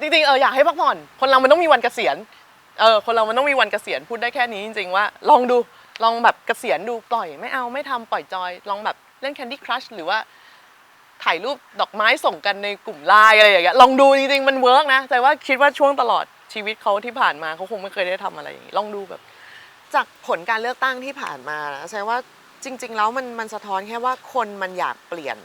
จริงๆเอออยากให้พักผ่อน คนเรามันต้องมีวันเกษียณเออคนเรามันต้องมีวันเกษียณพูดได้แค่นี้จริงๆว่า ลองดูลองแบบเกษียณดูปล่อยไม่เอาไม่ทำปล่อยจอย ลองแบบเล่น Candy Crush หรือว่าถ่ายรูปดอกไม้ส่งกันในกลุ่มไลน์อะไรอย่างเงี้ยลองดูจริงๆมันเวิร์กนะแต่ว่าคิดว่าช่วงตลอดชีวิตเขาที่ผ่านมาเขาคงไม่เคยได้ทำอะไรอย่างงี้ลองดูแบบ จากผลการเลือกตั้งที่ผ่านมานะใช่ว่าจริง ๆ แล้วมันมันสะท้อนแค่ว่าคนมันอยากเปลี่ยน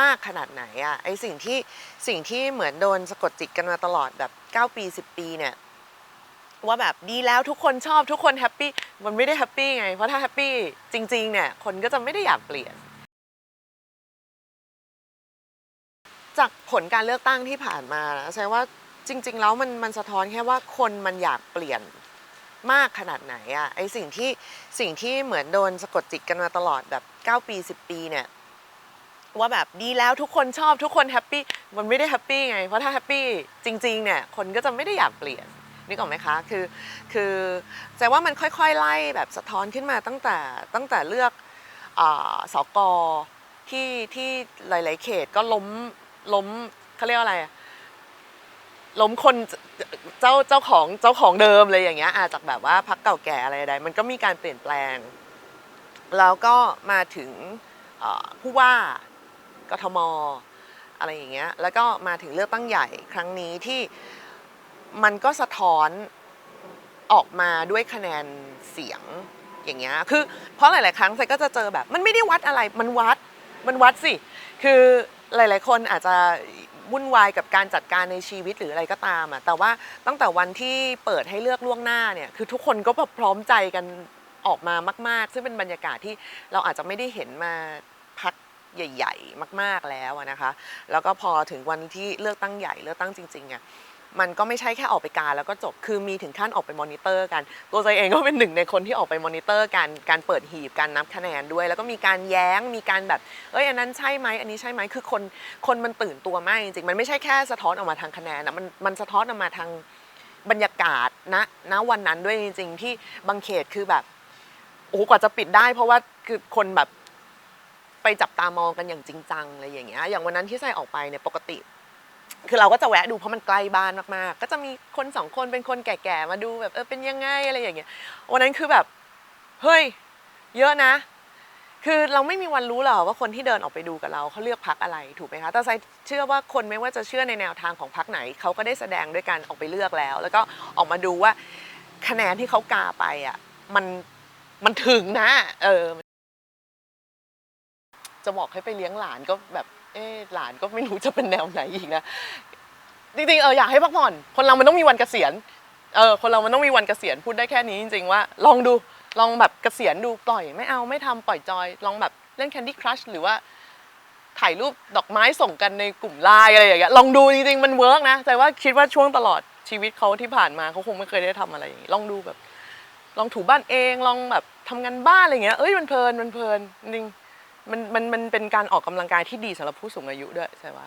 มากขนาดไหนอะไอสิ่งที่สิ่งที่เหมือนโดนสะกดจิตกันมาตลอดแบบ 9 ปี 10 ปีเนี่ยว่าแบบดีแล้วทุกคนชอบทุกคนแฮปปี้มันไม่ได้แฮปปี้ไง เพราะถ้าแฮปปี้จริงๆเนี่ยคนก็จะไม่ได้อยากเปลี่ยน จากผลการเลือกตั้งที่ผ่านมานะใช่ว่าจริง ๆ แล้วมันมันสะท้อนแค่ว่าคนมันอยากเปลี่ยนมากขนาดไหนอะไอสิ่งที่สิ่งที่เหมือนโดนสะกดจิตกันมาตลอดแบบ 9 ปี 10 ปีเนี่ย ว่าแบบดีแล้วทุกคนชอบทุกคนแฮปปี้มันไม่ได้แฮปปี้ไง เพราะถ้าแฮปปี้จริงๆเนี่ยคนก็จะไม่ได้อยากเปลี่ยนนึกออกไหมคะคือคือแต่ว่ามันค่อยๆไล่แบบสะท้อนขึ้นมาตั้งแต่ตั้งแต่เลือกอาสกที่ที่หลายๆเขตก็ล้มล้มเขาเรียกว่าอะไรล้มคนเจ้าเจ้าของเจ้าของเดิมเลยอย่างเงี้ยอาจากแบบว่าพักเก่าแก่อะไรใดๆมันก็มีการเปลี่ยนแปลง แล้วก็มาถึงผู้ว่า กทมอะไรอย่างเงี้ยแล้วก็มาถึงเลือกตั้งใหญ่ครั้งนี้ที่มันก็สะท้อนออกมาด้วยคะแนนเสียงอย่างเงี้ยคือเพราะหลาย ๆ ครั้งใส่ก็จะเจอแบบ มันไม่ได้วัดอะไรมันวัดมันวัดสิ คือหลาย ๆ คนอาจจะวุ่นวายกับการจัดการในชีวิตหรืออะไรก็ตามอะแต่ว่าตั้งแต่วันที่เปิดให้เลือกล่วงหน้าเนี่ยคือทุกคนก็แบบพร้อมใจกันออกมามาก ๆ ซึ่งเป็นบรรยากาศที่เราอาจจะไม่ได้เห็นมา ใหญ่ ๆ มากๆแล้วนะคะ แล้วก็พอถึงวันที่เลือกตั้งใหญ่เลือกตั้งจริงๆอะมันก็ไม่ใช่แค่ออกไปการแล้วก็จบ คือมีถึงขั้นออกไปมอนิเตอร์กัน ตัวใจเองก็เป็นหนึ่งในคนที่ออกไปมอนิเตอร์การการเปิดหีบการนับคะแนนด้วย แล้วก็มีการแย้ง มีการแบบ เอ้ยอันนั้นใช่ไหมอันนี้ใช่ไหมคือคนคนมันตื่นตัวมากจริงๆ มันไม่ใช่แค่สะท้อนออกมาทางคะแนนนะ มันมันสะท้อนออกมาทางบรรยากาศณณวันนั้นด้วยจริง ๆ ที่บางเขตคือแบบ โอ้โห กว่าจะปิดได้ เพราะว่าคือคนแบบ ไปจับตามองกันอย่างจริงจังอะไรอย่างเงี้ย อย่างวันนั้นที่ใส่ออกไปเนี่ยปกติ คือเราก็จะแวะดูเพราะมันใกล้บ้านมากๆ ก็จะมีคนสองคนเป็นคนแก่ๆมาดูแบบเออเป็นยังไงอะไรอย่างเงี้ย วันนั้นคือแบบเฮ้ยเยอะนะ คือเราไม่มีวันรู้หรอกว่าคนที่เดินออกไปดูกับเราเขาเลือกพักอะไรถูกไหมคะแต่ไซเชื่อว่าคนไม่ว่าจะเชื่อในแนวทางของพักไหนเขาก็ได้แสดงด้วยการออกไปเลือกแล้ว แล้วก็ออกมาดูว่าคะแนนที่เขากาไปอะมันมันถึงนะ เออ จะบอกให้ไปเลี้ยงหลานก็แบบเออหลานก็ไม่รู้จะเป็นแนวไหนอีกนะจริงๆเอออยากให้พักผ่อน คนเรามันต้องมีวันเกษียณเออคนเรามันต้องมีวันเกษียณพูดได้แค่นี้จริงๆว่า ลองดูลองแบบเกษียณดูปล่อย ไม่เอาไม่ทำปล่อยจอย ลองแบบเล่น Candy Crush หรือว่าถ่ายรูปดอกไม้ส่งกันในกลุ่มไลน์อะไรอย่างเงี้ยลองดูจริงๆมันเวิร์กนะแต่ว่าคิดว่าช่วงตลอดชีวิตเขาที่ผ่านมาเขาคงไม่เคยได้ทำอะไรอย่างงี้ลองดูแบบ ลองถูบ้านเองลองแบบทำงานบ้านอะไรเงี้ยเอ้ยมันเพลินมันเพลินจริง มันมันมันเป็นการออกกำลังกายที่ดีสำหรับผู้สูงอายุด้วยใช่ว่า